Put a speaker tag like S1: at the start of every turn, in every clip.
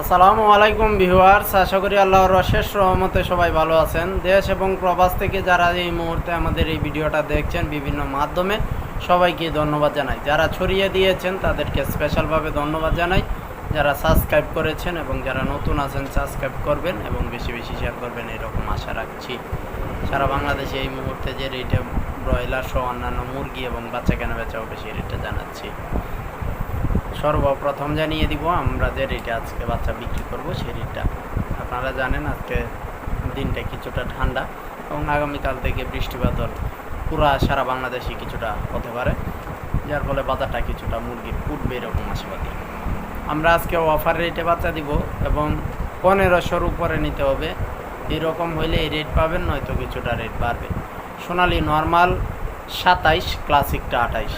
S1: আসসালামু আলাইকুম ভিউয়ার্স, আশা করি আল্লাহর অশেষ রহমতে সবাই ভালো আছেন। দেশ এবং প্রবাস থেকে যারা এই মুহূর্তে আমাদের এই ভিডিওটা দেখছেন বিভিন্ন মাধ্যমে, সবাইকে ধন্যবাদ জানাই। যারা ছড়িয়ে দিয়েছেন, তাদেরকে স্পেশালভাবে ধন্যবাদ জানাই। যারা সাবস্ক্রাইব করেছেন এবং যারা নতুন আছেন সাবস্ক্রাইব করবেন এবং বেশি বেশি শেয়ার করবেন, এরকম আশা রাখছি। সারা বাংলাদেশে এই মুহূর্তে যে রেটে ব্রয়লার সহ অন্যান্য মুরগি এবং বাচ্চা কেনা বেচা বেশি রেটটা জানাচ্ছি। সর্বপ্রথম জানিয়ে দিব আমরা যে রেটে আজকে বাচ্চা বিক্রি করব সেই রেটটা আপনারা জানেন আজকে দিনটা কিছুটা ঠান্ডা এবং আগামীকাল থেকে বৃষ্টিপাতর পুরা সারা বাংলাদেশে কিছুটা হতে পারে, যার ফলে বাজারটা কিছুটা মুরগির উঠবে এরকম আশাবাদী। আমরা আজকে অফার রেটে বাচ্চা দিব এবং পনেরোশোর উপরে নিতে হবে, এরকম হইলে এই রেট পাবেন, নয়তো কিছুটা রেট বাড়বে। সোনালি নর্মাল সাতাইশ ক্লাসিকটা আঠাইশ।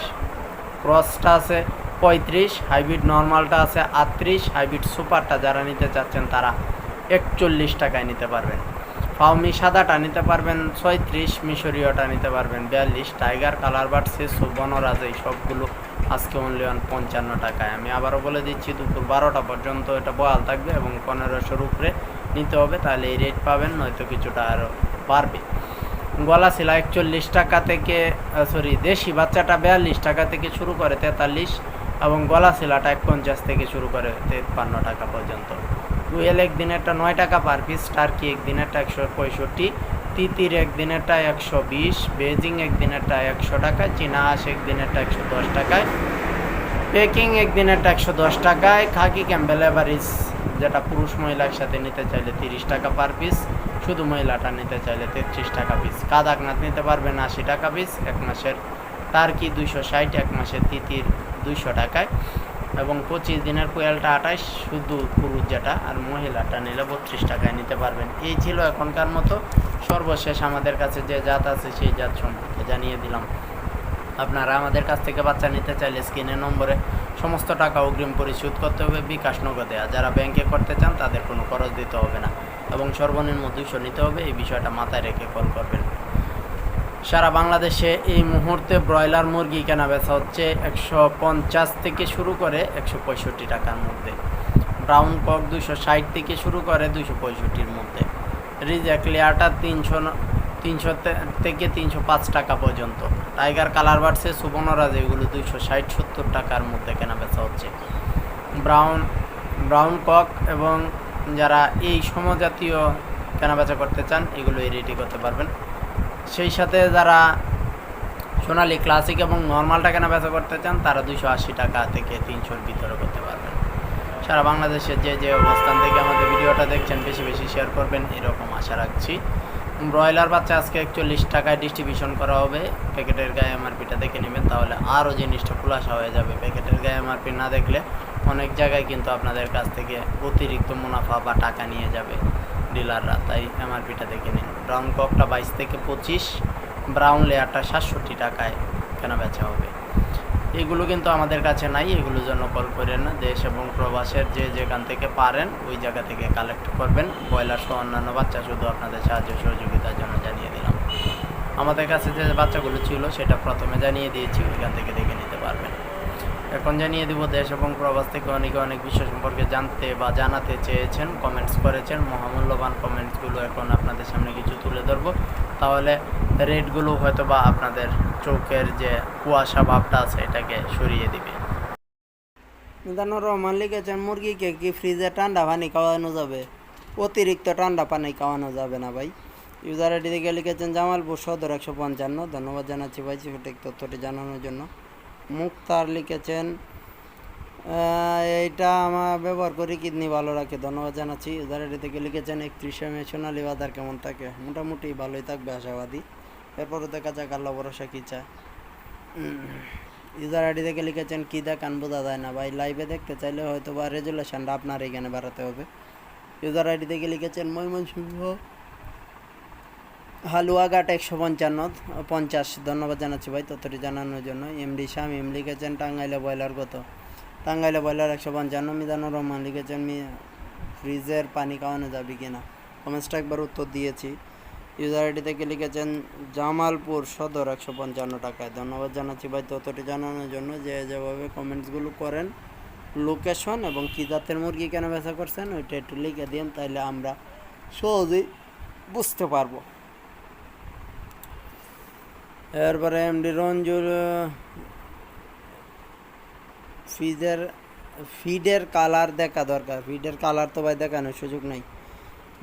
S1: ক্রসটা আছে পঁয়ত্রিশ, হাইব্রিড নর্মালটা আছে আটত্রিশ, হাইব্রিড সুপারটা যারা নিতে চাচ্ছেন তারা একচল্লিশ টাকায় নিতে পারবেন। ফাউমি সাদাটা নিতে পারবেন ছয়ত্রিশ, মিশরীয়টা নিতে পারবেন বিয়াল্লিশ, টাইগার, কালার বাট শেষ বনরাজ, এই সবগুলো আজকে অনলি অন পঞ্চান্ন টাকায়। আমি আবারও বলে দিচ্ছি, দুপুর বারোটা পর্যন্ত এটা বয়াল থাকবে এবং পনেরোশোর উপরে নিতে হবে, তাহলে এই রেট পাবেন, নয়তো কিছুটা আরও বাড়বে। গলা ছিল একচল্লিশ টাকা থেকে সরি দেশি বাচ্চাটা বিয়াল্লিশ টাকা থেকে শুরু করে তেতাল্লিশ এবং গলা শিলাটা এক পঞ্চাশ থেকে শুরু করে তেপ্পান্ন টাকা পর্যন্ত। টুয়েল এক দিনেরটা নয় টাকা পার পিস টার্কি এক দিনেরটা একশো পঁয়ষট্টি, তিতির এক দিনেরটা একশো বিশ, বেজিং এক দিনেরটা একশো টাকা চীনা হাঁস এক দিনেরটা একশো দশ টাকায়, পেকিং এক দিনেরটা একশো দশ টাকায়, খাকি ক্যাম্বেল এভারিস যেটা পুরুষ মহিলা একসাথে নিতে চাইলে তিরিশ টাকা পার পিস শুধু মহিলাটা নিতে চাইলে তেত্রিশ টাকা পিস কাদাকনাথ নিতে পারবেন আশি টাকা পিস এক মাসের টার্কি দুইশো ষাট, এক মাসের তিতির দুইশো টাকায়। এবং পঁচিশ দিনের কোয়েলটা আঠাশ শুধু পুরুষ যেটা আর মহিলাটা নিলে বত্রিশ টাকায় নিতে পারবেন। এই ছিল এখনকার মতো। সর্বশেষ আমাদের কাছে যে জাত আছে সেই জাত সম্পর্কে জানিয়ে দিলাম। আপনারা আমাদের কাছ থেকে বাচ্চা নিতে চাইলে স্ক্রিনের নম্বরে সমস্ত টাকা অগ্রিম পরিশোধ করতে হবে বিকাশ নগদে। আর যারা ব্যাংকে করতে চান, তাদের কোনো খরচ দিতে হবে না। এবং সর্বনিম্ন দুইশো নিতে হবে, এই বিষয়টা মাথায় রেখে কল করবেন। সারা বাংলাদেশে এই মুহূর্তে ব্রয়লার মুরগি কেনা বেচা হচ্ছে একশো পঞ্চাশ থেকে শুরু করে একশো পঁয়ষট্টি টাকার মধ্যে। ব্রাউন কক দুশো ষাট থেকে শুরু করে দুশো পঁয়ষট্টির মধ্যে। রিজেক লেয়ারটা তিনশো তিনশো থেকে তিনশো পাঁচ টাকা পর্যন্ত। টাইগার, কালার বাড়ছে সুবর্ণরাজ এগুলো দুইশো ষাট, সত্তর টাকার মধ্যে কেনা বেচা হচ্ছে। ব্রাউন ব্রাউন কক এবং যারা এই সমজাতীয় কেনাবেচা করতে চান, এগুলো এই রেডি করতে পারবেন। সেই সাথে যারা সোনালি ক্লাসিক এবং নর্মালটা কেনা বেচা করতে চান, তারা দুইশো আশি টাকা থেকে তিনশোর ভিতরে করতে পারবেন। সারা বাংলাদেশের যে যে অবস্থান থেকে আমাদের ভিডিওটা দেখছেন, বেশি বেশি শেয়ার করবেন, এরকম আশা রাখছি। ব্রয়লার বাচ্চা আজকে একচল্লিশ টাকায় ডিস্ট্রিবিউশন করা হবে। প্যাকেটের গায়ে এমআরপিটা দেখে নেবেন, তাহলে আরও জিনিসটা খুলাসা হয়ে যাবে। প্যাকেটের গায়ে এমআরপি না দেখলে অনেক জায়গায় কিন্তু আপনাদের কাছ থেকে অতিরিক্ত মুনাফা বা টাকা নিয়ে যাবে ডিলাররা, তাই এমআরপিটা দেখে নিন। ব্রাউন ককটা বাইশ থেকে পঁচিশ, ব্রাউন লেয়ারটা সাতষট্টি টাকায় কেনা বেচা হবে? এগুলো কিন্তু আমাদের কাছে নাই, এগুলোর জন্য কল করেন না। দেশ এবং প্রবাসের যে যেখান থেকে পারেন, ওই জায়গা থেকে কালেক্ট করবেন। ব্রয়লার সহ অন্যান্য বাচ্চা শুধু আপনাদের সাহায্য সহযোগিতার জন্য জানিয়ে দিলাম। আমাদের কাছে যে বাচ্চাগুলো ছিল, সেটা প্রথমে জানিয়ে দিয়েছি, ওইখান থেকে দেখে নিতে পারবেন। এখন জানিয়ে দিব, দেশ এবং প্রবাস থেকে অনেকে অনেক বিষয় সম্পর্কে জানতে বা জানাতে চেয়েছেন কমেন্টস করেছেন। মহামূল্যবান কমেন্টসগুলো এখন আপনাদের সামনে কিছু তুলে ধরবো। তাহলে রেটগুলো হয়তো বা আপনাদের চোখের যে কুয়াশা ভাবটা আছে, এটাকে সরিয়ে দিবে। রহমান লিখেছেন, মুরগিকে কি ফ্রিজে ঠান্ডা পানি খাওয়ানো যাবে? অতিরিক্ত ঠান্ডা পানি খাওয়ানো যাবে না ভাই। ইউজার আইডি থেকে লিখেছেন, জামালপুর সদর একশো পঞ্চান্ন। ধন্যবাদ জানাচ্ছি ভাই, সঠিক তথ্যটি জানানোর জন্য। মুক্তার লিখেছেন এইটা আমার ব্যবহার করি কিডনি ভালো রাখে, ধন্যবাদ জানাচ্ছি। আইডি থেকে লিখেছেন, একত্রিশে মে সোনালি বাজার কেমন থাকে? মোটামুটি ভালোই থাকবে, আশাবাদী। এরপরও দেখা যাক, আল্লাহ ভরসা, কী চায়। ইউজার আইডি থেকে লিখেছেন, কী দেখান বোঝা যায় না ভাই? লাইভে দেখতে চাইলে হয়তো বা রেজুলেশনটা আপনার এখানে বাড়াতে হবে। ইউজার আইডি থেকে লিখেছেন, ময়মনসিংহ হালুয়াঘাট একশো পঞ্চান্ন পঞ্চাশ। ধন্যবাদ জানাচ্ছি ভাই তথ্যটি জানানোর জন্য। এমডি শাম এম লিখেছেন টাঙ্গাইলে ব্রয়লার কত? টাঙ্গাইলে ব্রয়লার একশো পঞ্চান্ন, মিজানুর রহমান লিখেছেন ফ্রিজের পানি খাওয়ানো যাবে কি না কমেন্টসটা একবার উত্তর দিয়েছি। ইউজার আইডি থেকে লিখেছেন, জামালপুর সদর একশো পঞ্চান্ন টাকায়। ধন্যবাদ জানাচ্ছি ভাই তথ্যটি জানানোর জন্য। যে যেভাবে কমেন্টসগুলো করেন লোকেশন এবং কী জাতের মুরগি কেন বেচা করছেন, ওইটা একটু লিখে দিন তাহলে আমরা সহজেই বুঝতে পারব। এরপরে এমডি রঞ্জুর ফিজের ফিডের কালার দেখা দরকার। ফিডের কালার তো ভাই দেখানোর সুযোগ নাই।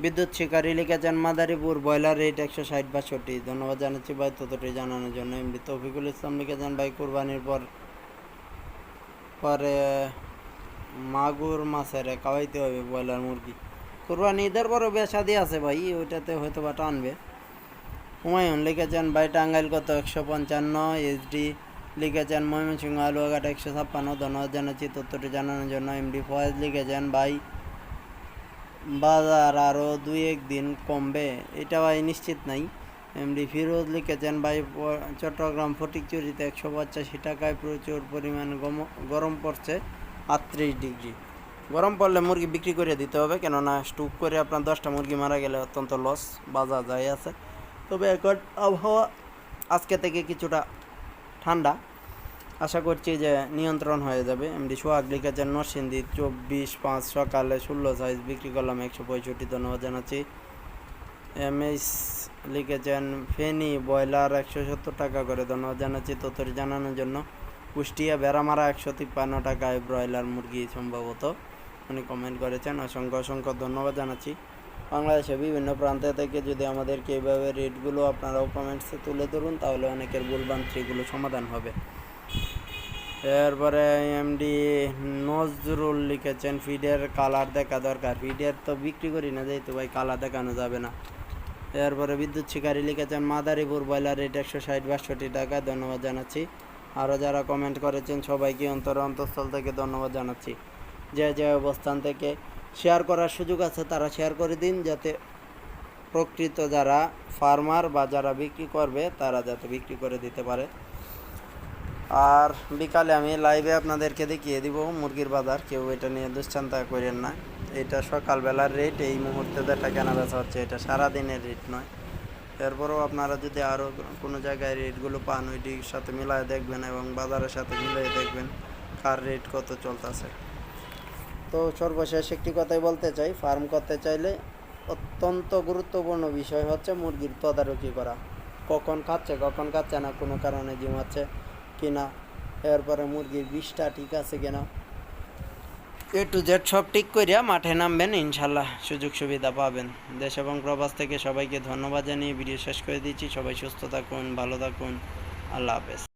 S1: বিদ্যুৎ শিকারী লিখেছেন, মাদারীপুর ব্রয়লার রেট একশো ষাট বাষট্টি। ধন্যবাদ জানাচ্ছি ভাই ততটি জানানোর জন্য। এমডি তৌফিকুল ইসলাম লিখেছেন, ভাই কোরবানির পর, পরে, মাগুর মাছের খাওয়াইতে হবে ব্রয়লার মুরগি। কোরবানি ঈদের পরও বেসাদি আছে ভাই, ওইটাতে হয়তো বা টানবে। হুমায়ুন লিখেছেন ভাই টাঙ্গাইল কত? একশো পঞ্চান্ন এইচডি লিখেছেন ময়মনসিংহ আলুয়াঘাট একশো ছাপ্পান্ন। ধন্যবাদ জানাচ্ছি তথ্যটি জানানোর জন্য এমডি ফয়েজ লিখেছেন, ভাই, বাজার আরও দুই এক দিন কমবে। এটা ভাই নিশ্চিত নাই। এমডি ফিরোজ লিখেছেন, ভাই, চট্টগ্রাম ফটিকচুরিতে একশো পঁচাশি টাকায় প্রচুর পরিমাণ গরম পড়ছে, আটত্রিশ ডিগ্রি। গরম পড়লে মুরগি বিক্রি করে দিতে হবে, কেননা স্টুক করে আপনার দশটা মুরগি মারা গেলে অত্যন্ত লস বাজার যায় আছে। তবে এখন আবহাওয়া আজকে থেকে কিছুটা ঠান্ডা। আশা করছি যে নিয়ন্ত্রণ হয়ে যাবে। এমডি সোহাগ লিখেছেন, নরসিংদী চব্বিশ পাঁচ সকালে ষোলো সাইজ বিক্রি করলাম একশো পঁয়ষট্টি, ধন্যবাদ জানাচ্ছি। এম এস লিখেছেন, ফেনি ব্রয়লার একশো সত্তর টাকা করে, ধন্যবাদ জানাচ্ছি তথ্যটি জানানোর জন্য। কুষ্টিয়া বেড়ামারা একশো তিপ্পান্ন টাকায় ব্রয়লার মুরগি সম্ভবত। উনি কমেন্ট করেছেন, অসংখ্য অসংখ্য ধন্যবাদ জানাচ্ছি। বাংলাদেশে বিভিন্ন প্রান্ত থেকে যদি আমাদেরকে এইভাবে রেটগুলো আপনারাও কমেন্টসে তুলে ধরুন, তাহলে অনেকের ভুলভ্রান্তিগুলো সমাধান হবে। এরপরে এমডি নজরুল লিখেছেন ফিডের কালার দেখা দরকার। ফিডের তো বিক্রি করি না যেহেতু ভাই কালার দেখানো যাবে না। এরপরে বিদ্যুৎ শিকারী লিখেছেন, মাদারীপুর ব্রয়লার রেট একশো ষাট, বাষট্টি টাকা, ধন্যবাদ জানাচ্ছি। আরও যারা কমেন্ট করেছেন, সবাইকে অন্তর অন্তঃস্থল থেকে ধন্যবাদ জানাচ্ছি। যে যে অবস্থান থেকে শেয়ার করার সুযোগ আছে, তারা শেয়ার করে দিন যাতে প্রকৃত যারা ফার্মার বা যারা বিক্রি করবে, তারা যাতে বিক্রি করে দিতে পারে। আর বিকালে আমি লাইভে আপনাদেরকে দেখিয়ে দিব, মুরগির বাজার। কেউ এটা নিয়ে দুশ্চিন্তা করেন না। এটা সকালবেলার রেট এই মুহূর্তে যেটা কেনা বেচা হচ্ছে, এটা সারাদিনের রেট নয়। এরপরেও আপনারা যদি আরও কোনো জায়গায় রেটগুলো পান, ওইটির সাথে মিলায় দেখবেন এবং বাজারের সাথে মিলিয়ে দেখবেন কার রেট কত চলতেছে। তো সর্বশেষ একটি কথাই বলতে চাই, ফার্ম করতে চাইলে অত্যন্ত গুরুত্বপূর্ণ বিষয় হচ্ছে মুরগির তদারকি করা। কখন খাচ্ছে কখন খাচ্ছে না, কোনো কারণে জিমাচ্ছে কিনা, এরপরে মুরগির বিষটা ঠিক আছে কিনা। এ টু জেড সব ঠিক করিয়া মাঠে নামবেন, ইনশাল্লাহ সুযোগ সুবিধা পাবেন। দেশ এবং প্রবাস থেকে সবাইকে ধন্যবাদ জানিয়ে ভিডিও শেষ করে দিচ্ছি। সবাই সুস্থ থাকুন, ভালো থাকুন। আল্লাহ হাফেজ।